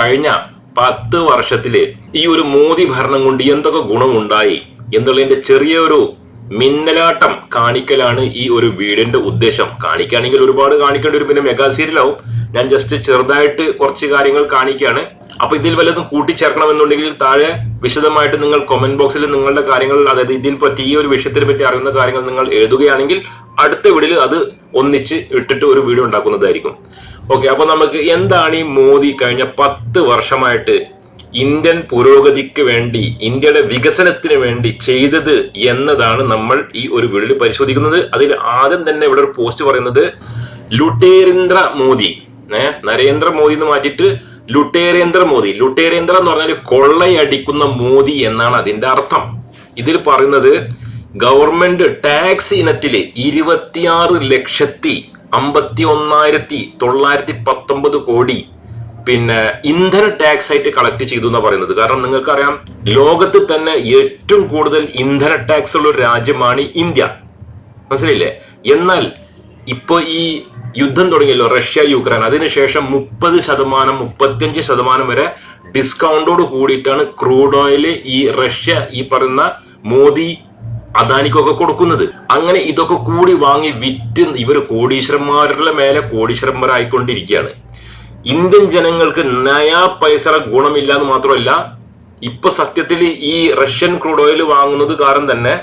കഴിഞ്ഞ പത്ത് വർഷത്തിൽ ഈ ഒരു മോദി ഭരണം കൊണ്ട് എന്തൊക്കെ ഗുണമുണ്ടായി എന്നുള്ളതിന്റെ ചെറിയൊരു മിന്നലാട്ടം കാണിക്കലാണ് ഈ ഒരു വീടിന്റെ ഉദ്ദേശം. കാണിക്കുകയാണെങ്കിൽ ഒരുപാട് കാണിക്കേണ്ടി ഒരു പിന്നെ മെഗാ സീരിയലാവും. ഞാൻ ജസ്റ്റ് ചെറുതായിട്ട് കുറച്ച് കാര്യങ്ങൾ കാണിക്കുകയാണ്. അപ്പൊ ഇതിൽ വല്ലതും കൂട്ടിച്ചേർക്കണമെന്നുണ്ടെങ്കിൽ താഴെ വിശദമായിട്ട് നിങ്ങൾ കമന്റ് ബോക്സിൽ നിങ്ങളുടെ കാര്യങ്ങൾ അതായത് ഇതിനെ പറ്റി ഈ ഒരു വിഷയത്തിനെ പറ്റി അറിയുന്ന കാര്യങ്ങൾ നിങ്ങൾ എഴുതുകയാണെങ്കിൽ അടുത്ത വീടിൽ അത് ഒന്നിച്ച് ഇട്ടിട്ട് ഒരു വീഡിയോ ഉണ്ടാക്കുന്നതായിരിക്കും. ഓക്കെ അപ്പൊ നമുക്ക് എന്താണ് ഈ മോദി കഴിഞ്ഞ പത്ത് വർഷമായിട്ട് ഇന്ത്യൻ പുരോഗതിക്ക് വേണ്ടി ഇന്ത്യയുടെ വികസനത്തിന് വേണ്ടി ചെയ്തത് എന്നതാണ് നമ്മൾ ഈ ഒരു വീഡിയോയിൽ പരിശോധിക്കുന്നത്. അതിൽ ആദ്യം തന്നെ ഇവിടെ ഒരു പോസ്റ്റ് പറയുന്നത് ലുട്ടേരേന്ദ്ര മോദി. നരേന്ദ്ര മോദി എന്ന് മാറ്റിയിട്ട് ലുട്ടേരേന്ദ്ര മോദി. ലുട്ടേരേന്ദ്ര എന്ന് പറഞ്ഞാൽ കൊള്ളയടിക്കുന്ന മോദി എന്നാണ് അതിന്റെ അർത്ഥം. ഇതിൽ പറയുന്നത് ഗവൺമെന്റ് ടാക്സ് ഇനത്തിലെ ഇരുപത്തിയാറ് ലക്ഷത്തി അമ്പത്തി ഒന്നായിരത്തി തൊള്ളായിരത്തി പത്തൊമ്പത് കോടി പിന്നെ ഇന്ധന ടാക്സ് ആയിട്ട് കളക്ട് ചെയ്തു എന്നാണ് പറയുന്നത്. കാരണം നിങ്ങൾക്കറിയാം ലോകത്ത് തന്നെ ഏറ്റവും കൂടുതൽ ഇന്ധന ടാക്സ് ഉള്ള ഒരു രാജ്യമാണ് ഇന്ത്യ. മനസ്സിലായില്ലേ? എന്നാൽ ഇപ്പൊ ഈ യുദ്ധം തുടങ്ങിയല്ലോ റഷ്യ യുക്രൈൻ. അതിനുശേഷം മുപ്പത് ശതമാനം മുപ്പത്തിയഞ്ച് ശതമാനം വരെ ഡിസ്കൗണ്ടോട് കൂടിയിട്ടാണ് ക്രൂഡ് ഓയിൽ ഈ റഷ്യ ഈ പറയുന്ന മോദി അദാനിക്കൊക്കെ കൊടുക്കുന്നത്. അങ്ങനെ ഇതൊക്കെ കൂടി വാങ്ങി വിറ്റ് ഇവർ കോടീശ്വരന്മാരുടെ മേലെ കോടീശ്വരന്മാരായിക്കൊണ്ടിരിക്കുകയാണ്. ഇന്ത്യൻ ജനങ്ങൾക്ക് നയാ പൈസ ഗുണമില്ല എന്ന് മാത്രമല്ല ഇപ്പൊ സത്യത്തിൽ ഈ റഷ്യൻ ക്രൂഡ് ഓയിൽ വാങ്ങുന്നത് കാരണം തന്നെ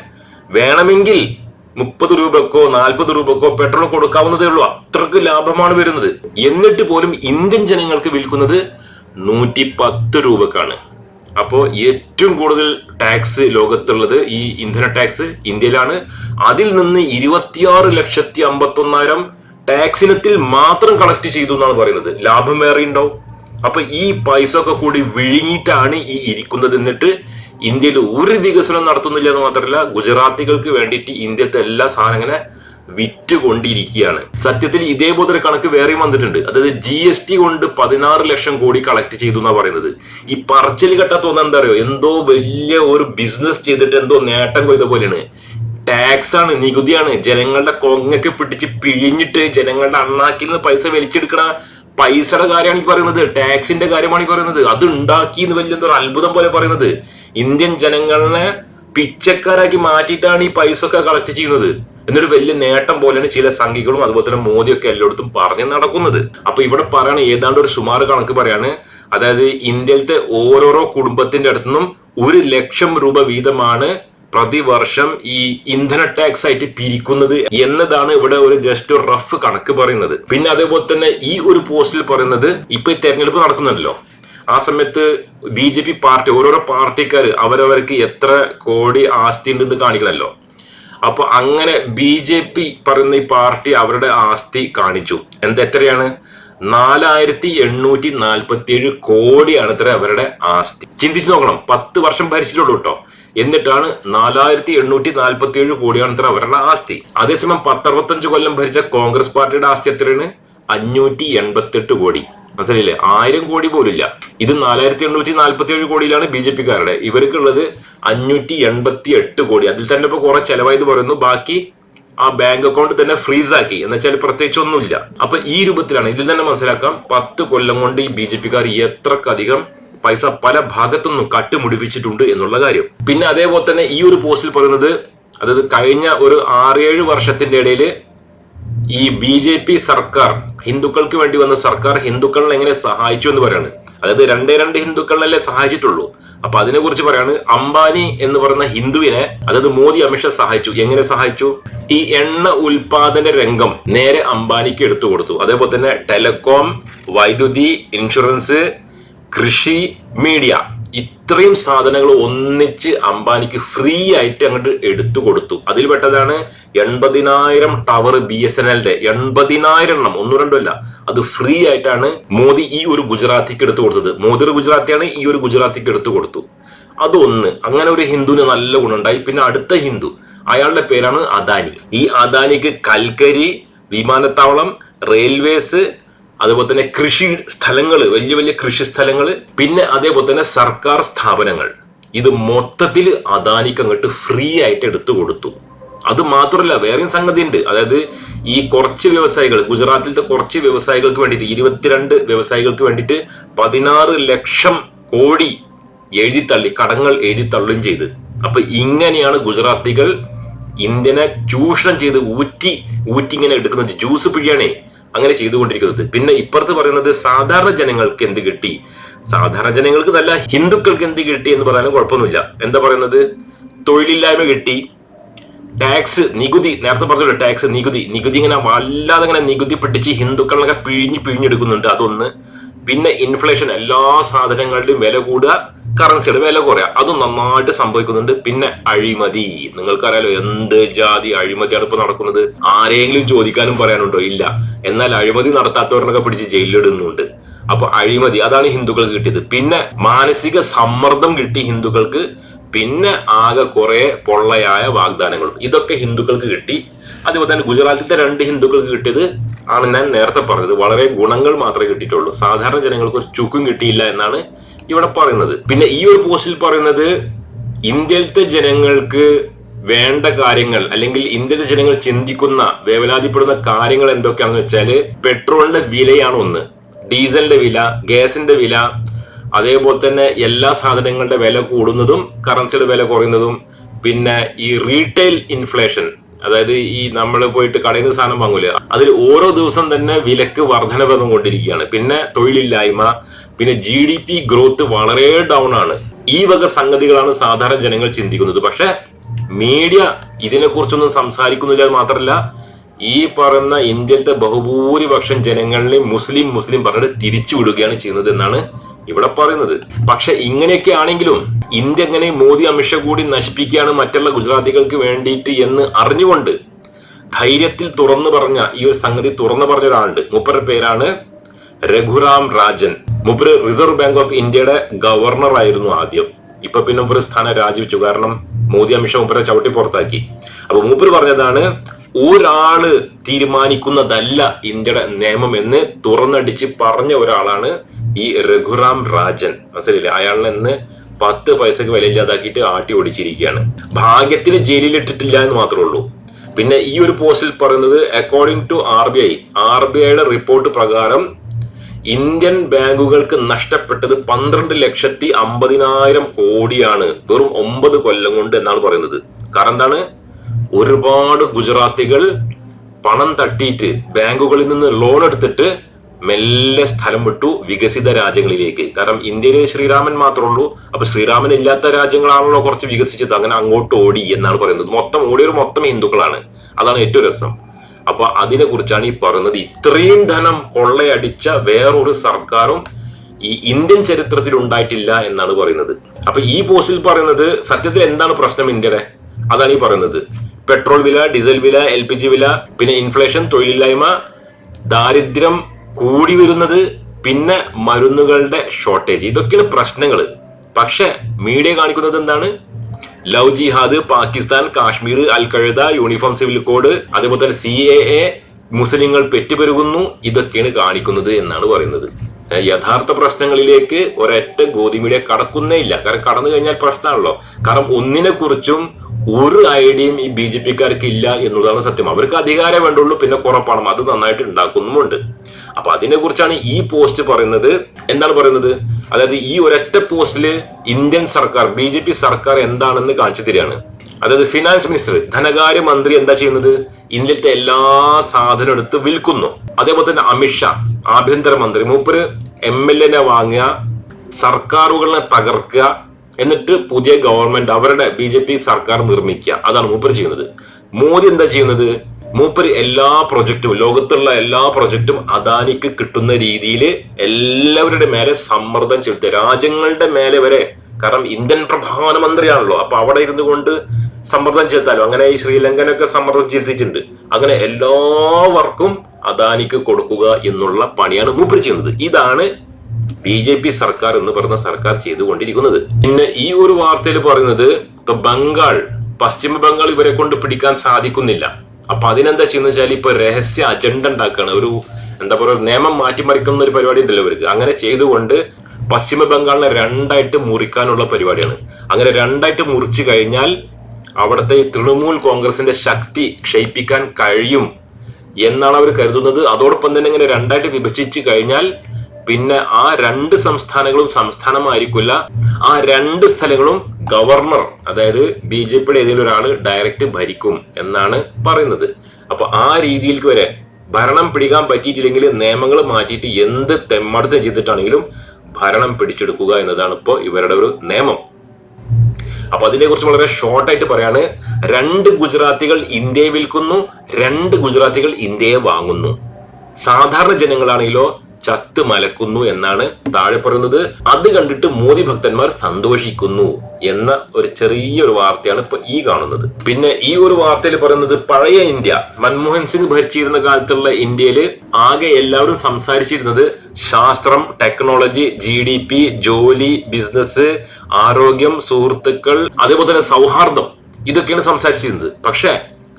വേണമെങ്കിൽ മുപ്പത് രൂപക്കോ നാൽപ്പത് രൂപക്കോ പെട്രോൾ കൊടുക്കാവുന്നതേ ഉള്ളൂ. അത്രയ്ക്ക് ലാഭമാണ് വരുന്നത്. എന്നിട്ട് പോലും ഇന്ത്യൻ ജനങ്ങൾക്ക് വിൽക്കുന്നത് നൂറ്റി പത്ത് രൂപക്കാണ്. അപ്പോൾ ഏറ്റവും കൂടുതൽ ടാക്സ് ലോകത്തുള്ളത് ഈ ഇന്ധന ടാക്സ് ഇന്ത്യയിലാണ്. അതിൽ നിന്ന് ഇരുപത്തിയാറ് ലക്ഷത്തി അമ്പത്തി ഒന്നായിരം ടാക്സ് ഇനത്തിൽ മാത്രം കളക്ട് ചെയ്തു എന്നാണ് പറയുന്നത്. ലാഭം വേറെ ഉണ്ടാവും. അപ്പൊ ഈ പൈസ ഒക്കെ കൂടി വിഴുങ്ങിയിട്ടാണ് ഈ ഇരിക്കുന്നത് എന്നിട്ട് ഇന്ത്യയിൽ ഒരു വികസനം നടത്തുന്നില്ല എന്ന് മാത്രമല്ല ഗുജറാത്തികൾക്ക് വേണ്ടിയിട്ട് ഇന്ത്യത്തെ എല്ലാ സാധനങ്ങളെ വിറ്റുകൊണ്ടിരിക്കുകയാണ്. സത്യത്തിൽ ഇതേപോലെ ഒരു കണക്ക് വേറെയും വന്നിട്ടുണ്ട്. അതായത് ജി എസ് ടി കൊണ്ട് പതിനാറ് ലക്ഷം കോടി കളക്ട് ചെയ്തു എന്നാ പറയുന്നത്. ഈ പറച്ചിൽ കെട്ട ഒന്ന് എന്താ അറിയോ? എന്തോ വലിയ ഒരു ബിസിനസ് ചെയ്തിട്ട് എന്തോ നേട്ടം കൊയ്ത പോലെയാണ്. ടാക്സ് ആണ് നികുതിയാണ്. ജനങ്ങളുടെ കൊങ്ങൊക്കെ പിടിച്ച് പിഴിഞ്ഞിട്ട് ജനങ്ങളുടെ അണ്ണാക്കിൽ നിന്ന് പൈസ വലിച്ചെടുക്കണ പൈസയുടെ കാര്യമാണ് ഈ പറയുന്നത്. ടാക്സിന്റെ കാര്യമാണ് ഈ പറയുന്നത്. അത് ഉണ്ടാക്കി എന്ന് വലിയ എന്തോ അത്ഭുതം പോലെ പറയുന്നത്. ഇന്ത്യൻ ജനങ്ങളെ പിച്ചക്കാരാക്കി മാറ്റിയിട്ടാണ് ഈ പൈസ ഒക്കെ കളക്ട് ചെയ്യുന്നത്. എന്നൊരു വലിയ നേട്ടം പോലെയാണ് ചില സംഘികളും അതുപോലെ തന്നെ മോദിയൊക്കെ എല്ലായിടത്തും പറഞ്ഞു നടക്കുന്നത്. അപ്പൊ ഇവിടെ പറയണ ഏതാണ്ട് ഒരു സുമാർ കണക്ക് പറയാണ്. അതായത് ഇന്ത്യയിലത്തെ ഓരോരോ കുടുംബത്തിന്റെ അടുത്തുനിന്നും ഒരു ലക്ഷം രൂപ വീതമാണ് പ്രതിവർഷം ഈ ഇന്ധന ടാക്സ് ആയിട്ട് പിരിക്കുന്നത് എന്നതാണ് ഇവിടെ ഒരു ജസ്റ്റ് ഒരു റഫ് കണക്ക് പറയുന്നത്. പിന്നെ അതേപോലെ തന്നെ ഈ ഒരു പോസ്റ്റിൽ പറയുന്നത് ഇപ്പൊ ഈ തെരഞ്ഞെടുപ്പ് നടക്കുന്നുണ്ടല്ലോ. ആ സമയത്ത് ബി ജെ പി പാർട്ടി ഓരോരോ പാർട്ടിക്കാർ അവരവർക്ക് എത്ര കോടി ആസ്തി ഉണ്ടെന്ന് കാണിക്കണമല്ലോ അപ്പൊ അങ്ങനെ ബി ജെ പി പറയുന്ന ഈ പാർട്ടി അവരുടെ ആസ്തി കാണിച്ചു. എന്താ എത്രയാണ്? നാലായിരത്തി എണ്ണൂറ്റി നാൽപ്പത്തി ഏഴ് കോടിയാണ് ഇത്ര അവരുടെ ആസ്തി. ചിന്തിച്ചു നോക്കണം. പത്ത് വർഷം ഭരിച്ചിട്ടുള്ളൂ കേട്ടോ. എന്നിട്ടാണ് നാലായിരത്തി എണ്ണൂറ്റി നാൽപ്പത്തി ഏഴ് കോടിയാണ് ഇത്ര അവരുടെ ആസ്തി. അതേസമയം പത്തറുപത്തഞ്ച് കൊല്ലം ഭരിച്ച കോൺഗ്രസ് പാർട്ടിയുടെ ആസ്തി എത്രയാണ്? അഞ്ഞൂറ്റി എൺപത്തെട്ട് കോടി. മനസ്സിലായില്ലേ? ആയിരം കോടി പോലും ഇല്ല ഇത് നാലായിരത്തി എണ്ണൂറ്റി നാൽപ്പത്തി ഏഴ് കോടിയിലാണ് ബി ജെ പിക്കാരുടെ. ഇവർക്കുള്ളത് അഞ്ഞൂറ്റി എൺപത്തി എട്ട് കോടി. അതിൽ തന്നെ ഇപ്പൊ കുറെ ചെലവായത് പറയുന്നു. ബാക്കി ആ ബാങ്ക് അക്കൗണ്ട് തന്നെ ഫ്രീസ് ആക്കി എന്നുവെച്ചാൽ പ്രത്യേകിച്ച് ഒന്നുമില്ല അപ്പൊ ഈ രൂപത്തിലാണ് ഇതിൽ തന്നെ മനസ്സിലാക്കാം പത്ത് കൊല്ലം കൊണ്ട് ഈ ബി ജെ പിക്കാർ എത്രക്കധികം പൈസ പല ഭാഗത്തുനിന്നും കട്ടുമുടിപ്പിച്ചിട്ടുണ്ട് എന്നുള്ള കാര്യം. പിന്നെ അതേപോലെ തന്നെ ഈ ഒരു പോസ്റ്റിൽ പറയുന്നത് അതായത് കഴിഞ്ഞ ഒരു ആറേഴ് വർഷത്തിന്റെ ഇടയിൽ ഈ ബി സർക്കാർ ഹിന്ദുക്കൾക്ക് വേണ്ടി വന്ന സർക്കാർ ഹിന്ദുക്കളെ എങ്ങനെ സഹായിച്ചു എന്ന് പറയാണ്. അതായത് രണ്ടേ രണ്ട് ഹിന്ദുക്കളല്ലേ സഹായിച്ചിട്ടുള്ളൂ. അപ്പൊ അതിനെ കുറിച്ച് പറയാണ് അംബാനി എന്ന് പറയുന്ന ഹിന്ദുവിനെ അതായത് മോദി അമിത്ഷാ സഹായിച്ചു. എങ്ങനെ സഹായിച്ചു? ഈ എണ്ണ ഉൽപാദന രംഗം നേരെ അംബാനിക്ക് എടുത്തു കൊടുത്തു. അതേപോലെ തന്നെ ടെലികോം വൈദ്യുതി ഇൻഷുറൻസ് കൃഷി മീഡിയ. ഇത്രയും സാധനങ്ങൾ ഒന്നിച്ച് അംബാനിക്ക് ഫ്രീ ആയിട്ട് അങ്ങോട്ട് എടുത്തു കൊടുത്തു. അതിൽ പെട്ടതാണ് എൺപതിനായിരം ടവർ ബി എസ് എൻ എല്ലിന്റെ എൺപതിനായിരം എണ്ണം ഒന്നും രണ്ടും അല്ല. അത് ഫ്രീ ആയിട്ടാണ് മോദി ഈ ഒരു ഗുജറാത്തിക്ക് എടുത്തു കൊടുത്തത്. മോദി ഒരു ഗുജറാത്തിയാണ് ഈ ഒരു ഗുജറാത്തിക്ക് എടുത്തു കൊടുത്തു. അതൊന്ന്. അങ്ങനെ ഒരു ഹിന്ദുവിന് നല്ല ഗുണമുണ്ടായി. പിന്നെ അടുത്ത ഹിന്ദു. അയാളുടെ പേരാണ് അദാനി. ഈ അദാനിക്ക് കൽക്കരി വിമാനത്താവളം റെയിൽവേസ് അതുപോലെ തന്നെ കൃഷി സ്ഥലങ്ങൾ വലിയ വലിയ കൃഷി സ്ഥലങ്ങൾ പിന്നെ അതേപോലെ തന്നെ സർക്കാർ സ്ഥാപനങ്ങൾ. ഇത് മൊത്തത്തിൽ അദാനിക്ക് അങ്ങോട്ട് ഫ്രീ ആയിട്ട് എടുത്തു കൊടുത്തു. അത് മാത്രമല്ല വേറെയും സംഗതി ഉണ്ട് അതായത് ഈ കുറച്ച് വ്യവസായികൾ ഗുജറാത്തിലത്തെ കുറച്ച് വ്യവസായികൾക്ക് വേണ്ടിയിട്ട് ഇരുപത്തിരണ്ട് വ്യവസായികൾക്ക് വേണ്ടിയിട്ട് പതിനാറ് ലക്ഷം കോടി എഴുതി തള്ളി കടങ്ങൾ എഴുതി തള്ളുകയും ചെയ്ത്. അപ്പൊ ഇങ്ങനെയാണ് ഗുജറാത്തികൾ ഇന്ത്യനെ ചൂഷണം ചെയ്ത് ഊറ്റി ഊറ്റി ഇങ്ങനെ എടുക്കുന്നത്. ജ്യൂസ് പിഴിയാണേ. അങ്ങനെ ചെയ്തുകൊണ്ടിരിക്കുന്നത്. പിന്നെ ഇപ്പുറത്ത് പറയുന്നത് സാധാരണ ജനങ്ങൾക്ക് എന്ത് കിട്ടി? സാധാരണ ജനങ്ങൾക്ക് നല്ല ഹിന്ദുക്കൾക്ക് എന്ത് കിട്ടി എന്ന് പറയാനും കുഴപ്പമൊന്നുമില്ല. എന്താ പറയുന്നത്? തൊഴിലില്ലായ്മ കിട്ടി. ടാക്സ് നികുതി നേരത്തെ പറഞ്ഞല്ലോ ടാക്സ് നികുതി. നികുതി ഇങ്ങനെ വല്ലാതെ ഇങ്ങനെ നികുതി പിടിച്ച് ഹിന്ദുക്കളൊക്കെ പിഴിഞ്ഞ് പിഴിഞ്ഞെടുക്കുന്നുണ്ട്. അതൊന്ന്. പിന്നെ ഇൻഫ്ലേഷൻ എല്ലാ സാധനങ്ങളുടെയും വില കൂടുക. കറൻസിയുടെ വില കുറയുക അത് നന്നായിട്ട് സംഭവിക്കുന്നുണ്ട്. പിന്നെ അഴിമതി. നിങ്ങൾക്കറിയാലോ എന്ത് ജാതി അഴിമതിയാണ് ഇപ്പൊ നടക്കുന്നത്? ആരെങ്കിലും ചോദിക്കാനും പറയാനുണ്ടോ? ഇല്ല. എന്നാൽ അഴിമതി നടത്താത്തവരനൊക്കെ പിടിച്ച് ജയിലിലിടുന്നുണ്ട്. അപ്പൊ അഴിമതി അതാണ് ഹിന്ദുക്കൾക്ക് കിട്ടിയത്. പിന്നെ മാനസിക സമ്മർദ്ദം കിട്ടി ഹിന്ദുക്കൾക്ക്. പിന്നെ ആകെ കുറെ പൊള്ളയായ വാഗ്ദാനങ്ങളും ഇതൊക്കെ ഹിന്ദുക്കൾക്ക് കിട്ടി. അതുപോലെ തന്നെ ഗുജറാത്തിലെ രണ്ട് ഹിന്ദുക്കൾക്ക് കിട്ടിയത് ആണ് ഞാൻ നേരത്തെ പറഞ്ഞത്. വളരെ ഗുണങ്ങൾ മാത്രമേ കിട്ടിയിട്ടുള്ളൂ. സാധാരണ ജനങ്ങൾക്ക് ഒരു ചുക്കും കിട്ടിയില്ല എന്നാണ് ഇവിടെ പറയുന്നത്. പിന്നെ ഈ ഒരു പോസ്റ്റിൽ പറയുന്നത് ഇന്ത്യയിലത്തെ ജനങ്ങൾക്ക് വേണ്ട കാര്യങ്ങൾ അല്ലെങ്കിൽ ഇന്ത്യയിലെ ജനങ്ങൾ ചിന്തിക്കുന്ന വേവലാതിപ്പെടുന്ന കാര്യങ്ങൾ എന്തൊക്കെയാണെന്ന് വെച്ചാൽ പെട്രോളിന്റെ വിലയാണ് ഒന്ന്. ഡീസലിന്റെ വില ഗ്യാസിന്റെ വില അതേപോലെ തന്നെ എല്ലാ സാധനങ്ങളുടെ വില കൂടുന്നതും കറൻസിയുടെ വില കുറയുന്നതും പിന്നെ ഈ റീറ്റെയിൽ ഇൻഫ്ലേഷൻ അതായത് ഈ നമ്മൾ പോയിട്ട് കടയിൽ നിന്ന് സാധനം വാങ്ങൂല അതിൽ ഓരോ ദിവസം തന്നെ വിലക്ക് വർധന വന്നുകൊണ്ടിരിക്കുകയാണ് പിന്നെ തൊഴിലില്ലായ്മ പിന്നെ ജി ഡി പി ഗ്രോത്ത് വളരെ ഡൗൺ ആണ്. ഈ വക സംഗതികളാണ് സാധാരണ ജനങ്ങൾ ചിന്തിക്കുന്നത്. പക്ഷെ മീഡിയ ഇതിനെ കുറിച്ചൊന്നും സംസാരിക്കുന്നില്ല മാത്രമല്ല ഈ പറയുന്ന ഇന്ത്യയിലത്തെ ബഹുഭൂരിപക്ഷം ജനങ്ങളെ മുസ്ലിം മുസ്ലിം പറഞ്ഞിട്ട് തിരിച്ചു വിടുകയാണ് ചെയ്യുന്നത് എന്നാണ് ഇവിടെ പറയുന്നത്. പക്ഷെ ഇങ്ങനെയൊക്കെ ആണെങ്കിലും ഇന്ത്യ എങ്ങനെ മോദി അമിത്ഷാ കൂടി നശിപ്പിക്കുകയാണ് മറ്റുള്ള ഗുജറാത്തികൾക്ക് വേണ്ടിയിട്ട് എന്ന് അറിഞ്ഞുകൊണ്ട് ധൈര്യത്തിൽ തുറന്നു പറഞ്ഞ ഈ ഒരു സംഗതി തുറന്നു പറഞ്ഞ ഒരാളുണ്ട്. മൂപ്പരുടെ പേരാണ് രഘുറാം രാജൻ. മൂപ്പര് റിസർവ് ബാങ്ക് ഓഫ് ഇന്ത്യയുടെ ഗവർണർ ആയിരുന്നു ആദ്യം. ഇപ്പൊ പിന്നെ മൂപ്പര് സ്ഥാനം രാജിവെച്ചു. കാരണം മോദി അമിത്ഷാ മൂപ്പരെ ചവിട്ടി പുറത്താക്കി. അപ്പൊ മൂപ്പര് പറഞ്ഞതാണ് ഒരാൾ തീരുമാനിക്കുന്നതല്ല ഇന്ത്യയുടെ നിയമം എന്ന് തുറന്നടിച്ച് പറഞ്ഞ ഒരാളാണ് ഈ രഘുറാം രാജൻ മനസ്സിലെ അയാളിൽ നിന്ന് പത്ത് പൈസക്ക് വിലയില്ലാതാക്കിയിട്ട് ആട്ടി ഓടിച്ചിരിക്കുകയാണ്. ഭാഗ്യത്തിന് ജയിലിലിട്ടിട്ടില്ല എന്ന് മാത്രമേ ഉള്ളൂ. പിന്നെ ഈ ഒരു പോസ്റ്റിൽ പറയുന്നത് according to R B I R B ഐയുടെ റിപ്പോർട്ട് പ്രകാരം ഇന്ത്യൻ ബാങ്കുകൾക്ക് നഷ്ടപ്പെട്ടത് പന്ത്രണ്ട് ലക്ഷത്തി അമ്പതിനായിരം കോടിയാണ്. വെറും ഒമ്പത് കൊല്ലം കൊണ്ട് എന്നാണ് പറയുന്നത്. കാരണം എന്താണ്? ഒരുപാട് ഗുജറാത്തികൾ പണം തട്ടിയിട്ട് ബാങ്കുകളിൽ നിന്ന് ലോൺ എടുത്തിട്ട് മെല്ലെ സ്ഥലം വിട്ടു വികസിത രാജ്യങ്ങളിലേക്ക്. കാരണം ഇന്ത്യയിൽ ശ്രീരാമൻ മാത്രമേ ഉള്ളൂ. അപ്പൊ ശ്രീരാമൻ ഇല്ലാത്ത രാജ്യങ്ങളാണല്ലോ കുറച്ച് വികസിച്ചത്. അങ്ങനെ അങ്ങോട്ട് ഓടി എന്നാണ് പറയുന്നത്. മൊത്തം ഓടിയൊരു മൊത്തം ഹിന്ദുക്കളാണ്. അതാണ് ഏറ്റവും രസം. അപ്പൊ അതിനെ കുറിച്ചാണ് ഈ പറയുന്നത്. ഇത്രയും ധനം കൊള്ളയടിച്ച വേറൊരു സർക്കാരും ഈ ഇന്ത്യൻ ചരിത്രത്തിൽ ഉണ്ടായിട്ടില്ല എന്നാണ് പറയുന്നത്. അപ്പൊ ഈ പോസ്റ്റിൽ പറയുന്നത് സത്യത്തിൽ എന്താണ് പ്രശ്നം ഇന്ത്യയുടെ? അതാണ് ഈ പറയുന്നത്. പെട്രോൾ വില ഡീസൽ വില എൽ വില പിന്നെ ഇൻഫ്ലേഷൻ തൊഴിലില്ലായ്മ ദാരിദ്ര്യം കൂടി വരുന്നത് പിന്നെ മരുന്നുകളുടെ ഷോർട്ടേജ് ഇതൊക്കെയാണ് പ്രശ്നങ്ങൾ പക്ഷെ മീഡിയ കാണിക്കുന്നത് എന്താണ്? ലവ് ജിഹാദ് പാകിസ്ഥാൻ കാശ്മീർ അൽ കഴുത യൂണിഫോം സിവിൽ കോഡ് അതേപോലെ തന്നെ സി എ എ മുസ്ലിങ്ങൾ പെറ്റുപെരുകുന്നു ഇതൊക്കെയാണ് കാണിക്കുന്നത് എന്നാണ് പറയുന്നത്. യഥാർത്ഥ പ്രശ്നങ്ങളിലേക്ക് ഒരൊറ്റ ഗോതി മീഡിയ കടക്കുന്നേ ഇല്ല. കാരണം കടന്നു കഴിഞ്ഞാൽ പ്രശ്നമാണല്ലോ. കാരണം ഒന്നിനെ കുറിച്ചും ഒരു ഐഡിയയും ഈ ബി ജെ പിക്കാർക്ക് ഇല്ല എന്നുള്ളതാണ് സത്യം. അവർക്ക് അധികാരം വേണ്ടുള്ളൂ പിന്നെ കുറപ്പാണ് പണം അത് നന്നായിട്ട് ഉണ്ടാക്കുന്നുമുണ്ട്. അപ്പൊ അതിനെ കുറിച്ചാണ് ഈ പോസ്റ്റ് പറയുന്നത്. എന്താണ് പറയുന്നത്? അതായത് ഈ ഒരൊറ്റ പോസ്റ്റിൽ ഇന്ത്യൻ സർക്കാർ ബി ജെ പി സർക്കാർ എന്താണെന്ന് കാണിച്ചു തരികയാണ്. അതായത് ഫിനാൻസ് മിനിസ്റ്റർ ധനകാര്യ മന്ത്രി എന്താ ചെയ്യുന്നത്? ഇന്ത്യത്തെ എല്ലാ സാധനം എടുത്ത് വിൽക്കുന്നു. അതേപോലെ തന്നെ അമിത്ഷാ ആഭ്യന്തര മന്ത്രി മൂപ്പര് എം എൽ എനെ വാങ്ങുക സർക്കാരുകളെ തകർക്കുക എന്നിട്ട് പുതിയ ഗവൺമെന്റ് അവരുടെ ബി ജെ പി സർക്കാർ നിർമ്മിക്കുക. അതാണ് മൂപ്പർ ചെയ്യുന്നത്. മോദി എന്താ ചെയ്യുന്നത്? മൂപ്പർ എല്ലാ പ്രൊജക്റ്റും ലോകത്തുള്ള എല്ലാ പ്രൊജക്റ്റും അദാനിക്ക് കിട്ടുന്ന രീതിയിൽ എല്ലാവരുടെ മേലെ സമ്മർദ്ദം ചെലുത്തുക. രാജ്യങ്ങളുടെ മേലെ വരെ. കാരണം ഇന്ത്യൻ പ്രധാനമന്ത്രിയാണല്ലോ. അപ്പൊ അവിടെ ഇരുന്നു കൊണ്ട് സമ്മർദ്ദം ചെലുത്താലോ? അങ്ങനെ ഈ ശ്രീലങ്കനൊക്കെ സമ്മർദ്ദം ചെലുത്തിയിട്ടുണ്ട്. അങ്ങനെ എല്ലാവർക്കും അദാനിക്ക് കൊടുക്കുക എന്നുള്ള പണിയാണ് മൂപ്പർ ചെയ്യുന്നത്. ഇതാണ് ബി ജെ പി സർക്കാർ എന്ന് പറയുന്ന സർക്കാർ ചെയ്തുകൊണ്ടിരിക്കുന്നത്. പിന്നെ ഈ ഒരു വാർത്തയിൽ പറയുന്നത് ഇപ്പൊ ബംഗാൾ പശ്ചിമ ബംഗാൾ ഇവരെ കൊണ്ട് പിടിക്കാൻ സാധിക്കുന്നില്ല. അപ്പൊ അതിനെന്താ ചെയ്യുന്ന വെച്ചാൽ ഇപ്പൊ രഹസ്യ അജണ്ട ഉണ്ടാക്കുകയാണ് ഒരു എന്താ പറയുക നിയമം മാറ്റിമറിക്കുന്ന ഒരു പരിപാടി ഉണ്ടല്ലോ ഇവർക്ക്. അങ്ങനെ ചെയ്തുകൊണ്ട് പശ്ചിമ ബംഗാളിനെ രണ്ടായിട്ട് മുറിക്കാനുള്ള പരിപാടിയാണ്. അങ്ങനെ രണ്ടായിട്ട് മുറിച്ചു കഴിഞ്ഞാൽ അവിടുത്തെ ഈ തൃണമൂൽ കോൺഗ്രസിന്റെ ശക്തി ക്ഷയിപ്പിക്കാൻ കഴിയും എന്നാണ് അവർ കരുതുന്നത്. അതോടൊപ്പം തന്നെ ഇങ്ങനെ രണ്ടായിട്ട് വിഭജിച്ചു കഴിഞ്ഞാൽ പിന്നെ ആ രണ്ട് സംസ്ഥാനങ്ങളും സംസ്ഥാനമായിരിക്കില്ല. ആ രണ്ട് സ്ഥലങ്ങളും ഗവർണർ അതായത് ബി ജെ പിയുടെ ഏതെങ്കിലും ഒരാൾ ഡയറക്റ്റ് ഭരിക്കും എന്നാണ് പറയുന്നത്. അപ്പൊ ആ രീതിയിലേക്ക് വരെ ഭരണം പിടിക്കാൻ പറ്റിയിട്ടില്ലെങ്കിൽ നിയമങ്ങൾ മാറ്റിയിട്ട് എന്ത് തെമ്മടത്തം ചെയ്തിട്ടാണെങ്കിലും ഭരണം പിടിച്ചെടുക്കുക എന്നതാണ് ഇപ്പോൾ ഇവരുടെ ഒരു നിയമം. അപ്പൊ അതിനെ കുറിച്ച് വളരെ ഷോർട്ടായിട്ട് പറയാണ് രണ്ട് ഗുജറാത്തികൾ ഇന്ത്യയെ വിൽക്കുന്നു രണ്ട് ഗുജറാത്തികൾ ഇന്ത്യയെ വാങ്ങുന്നു. സാധാരണ ജനങ്ങളാണെങ്കിലോ ചത്ത് മലക്കുന്നു എന്നാണ് താഴെ പറയുന്നത്. അത് കണ്ടിട്ട് മോദി ഭക്തന്മാർ സന്തോഷിക്കുന്നു എന്ന ഒരു ചെറിയൊരു വാർത്തയാണ് ഇപ്പൊ ഈ കാണുന്നത്. പിന്നെ ഈ ഒരു വാർത്തയിൽ പറയുന്നത് പഴയ ഇന്ത്യ. മൻമോഹൻ സിംഗ് ഭരിച്ചിരുന്ന കാലത്തുള്ള ഇന്ത്യയിൽ ആകെ എല്ലാവരും സംസാരിച്ചിരുന്നത് ശാസ്ത്രം ടെക്നോളജി ജി ഡി പി ജോലി ബിസിനസ് ആരോഗ്യം സുഹൃത്തുക്കൾ അതേപോലെ തന്നെ സൗഹാർദ്ദം. ഇതൊക്കെയാണ് സംസാരിച്ചിരുന്നത്. പക്ഷേ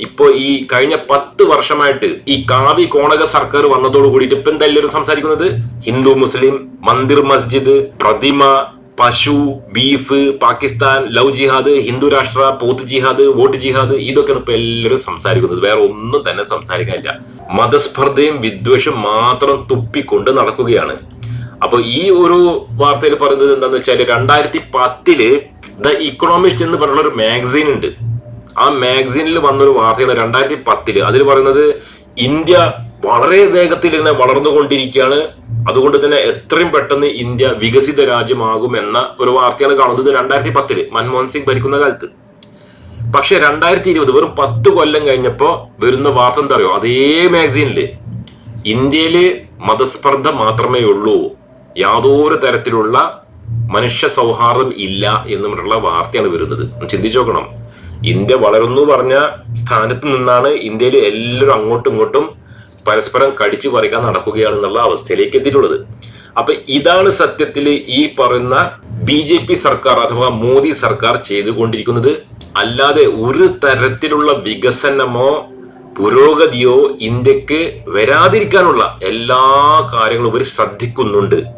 ഇപ്പോ ഈ കഴിഞ്ഞ പത്ത് വർഷമായിട്ട് ഈ കാവി കോണക സർക്കാർ വന്നതോടു കൂടി ഇപ്പം എന്താ എല്ലാവരും സംസാരിക്കുന്നത്? ഹിന്ദു മുസ്ലിം മന്ദിർ മസ്ജിദ് പ്രതിമ പശു beef Pakistan love jihad Hindu രാഷ്ട്ര പോത്ത് ജിഹാദ് വോട്ട് ജിഹാദ് ഇതൊക്കെയാണ് ഇപ്പൊ എല്ലാവരും സംസാരിക്കുന്നത്. വേറെ ഒന്നും തന്നെ സംസാരിക്കാനില്ല. മതസ്പർദ്ധയും വിദ്വേഷം മാത്രം തുപ്പിക്കൊണ്ട് നടക്കുകയാണ്. അപ്പൊ ഈ ഒരു വാർത്തയിൽ പറയുന്നത് എന്താണെന്ന് വെച്ചാൽ രണ്ടായിരത്തി പത്തിൽ ദ ഇക്കണോമിസ്റ്റ് എന്ന് പറഞ്ഞുള്ള ഒരു മാഗസീൻ ഉണ്ട്. ആ മാഗസീനിൽ വന്നൊരു വാർത്തയാണ് രണ്ടായിരത്തി പത്തിൽ അതിൽ പറയുന്നത് ഇന്ത്യ വളരെ വേഗത്തിൽ ഇങ്ങനെ വളർന്നുകൊണ്ടിരിക്കുകയാണ്. അതുകൊണ്ട് തന്നെ എത്രയും പെട്ടെന്ന് ഇന്ത്യ വികസിത രാജ്യമാകും എന്ന ഒരു വാർത്തയാണ് കാണുന്നത് രണ്ടായിരത്തി പത്തിൽ മൻമോഹൻ സിംഗ് ഭരിക്കുന്ന കാലത്ത്. പക്ഷെ രണ്ടായിരത്തി ഇരുപത് വെറും പത്ത് കൊല്ലം കഴിഞ്ഞപ്പോൾ വരുന്ന വാർത്ത എന്താ അറിയോ? അതേ മാഗസീനിൽ ഇന്ത്യയിൽ മതസ്പർദ്ധ മാത്രമേ ഉള്ളൂ. യാതൊരു തരത്തിലുള്ള മനുഷ്യ സൗഹാർദ്ദം ഇല്ല എന്നുമുള്ള വാർത്തയാണ് വരുന്നത്. ചിന്തിച്ചു നോക്കണം. ഇന്ത്യ വളരുന്നു പറഞ്ഞ സ്ഥാനത്ത് നിന്നാണ് ഇന്ത്യയിൽ എല്ലാവരും അങ്ങോട്ടും ഇങ്ങോട്ടും പരസ്പരം കടിച്ചു പറിക്കാൻ നടക്കുകയാണെന്നുള്ള അവസ്ഥയിലേക്ക് എത്തിയിട്ടുള്ളത്. അപ്പൊ ഇതാണ് സത്യത്തിൽ ഈ പറയുന്ന ബി ജെ പി സർക്കാർ അഥവാ മോദി സർക്കാർ ചെയ്തുകൊണ്ടിരിക്കുന്നത്. അല്ലാതെ ഒരു തരത്തിലുള്ള വികസനമോ പുരോഗതിയോ ഇന്ത്യയ്ക്ക് വരാതിരിക്കാനുള്ള എല്ലാ കാര്യങ്ങളും ഇവർ ശ്രദ്ധിക്കുന്നുണ്ട്.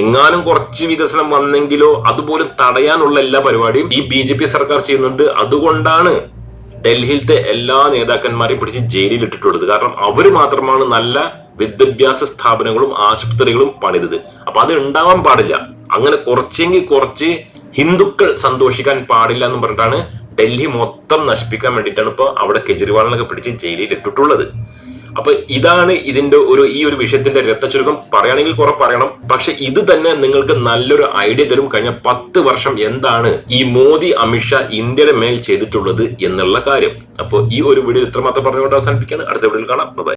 എങ്ങാനും കുറച്ച് വികസനം വന്നെങ്കിലോ അതുപോലും തടയാനുള്ള എല്ലാ പരിപാടിയും ഈ ബി ജെ പി സർക്കാർ ചെയ്യുന്നുണ്ട്. അതുകൊണ്ടാണ് ഡൽഹിയിലത്തെ എല്ലാ നേതാക്കന്മാരെയും പിടിച്ച് ജയിലിൽ ഇട്ടിട്ടുള്ളത് കാരണം അവർ മാത്രമാണ് നല്ല വിദ്യാഭ്യാസ സ്ഥാപനങ്ങളും ആശുപത്രികളും പണിതത്. അപ്പൊ അത് ഉണ്ടാവാൻ പാടില്ല. അങ്ങനെ കുറച്ചെങ്കിൽ കുറച്ച് ഹിന്ദുക്കൾ സന്തോഷിക്കാൻ പാടില്ല എന്ന് പറഞ്ഞിട്ടാണ് ഡൽഹി മൊത്തം നശിപ്പിക്കാൻ വേണ്ടിയിട്ടാണ് ഇപ്പോൾ അവിടെ കെജ്രിവാളിനൊക്കെ പിടിച്ച് ജയിലിൽ ഇട്ടിട്ടുള്ളത് അപ്പൊ ഇതാണ് ഇതിന്റെ ഒരു ഈ ഒരു വിഷയത്തിന്റെ രക്തചുരുക്കം. പറയുകയാണെങ്കിൽ കുറെ പറയണം. പക്ഷെ ഇത് തന്നെ നിങ്ങൾക്ക് നല്ലൊരു ഐഡിയ തരും. കഴിഞ്ഞ പത്ത് വർഷം എന്താണ് ഈ മോദി അമിത്ഷാ ഇന്ത്യയുടെ മേൽ ചെയ്തിട്ടുള്ളത് എന്നുള്ള കാര്യം. അപ്പോൾ ഈ ഒരു വീഡിയോ ഇത്രമാത്രം പറഞ്ഞുകൊണ്ട് അവസാനിപ്പിക്കുകയാണ്. അടുത്ത വീഡിയോയിൽ കാണാം. ബൈ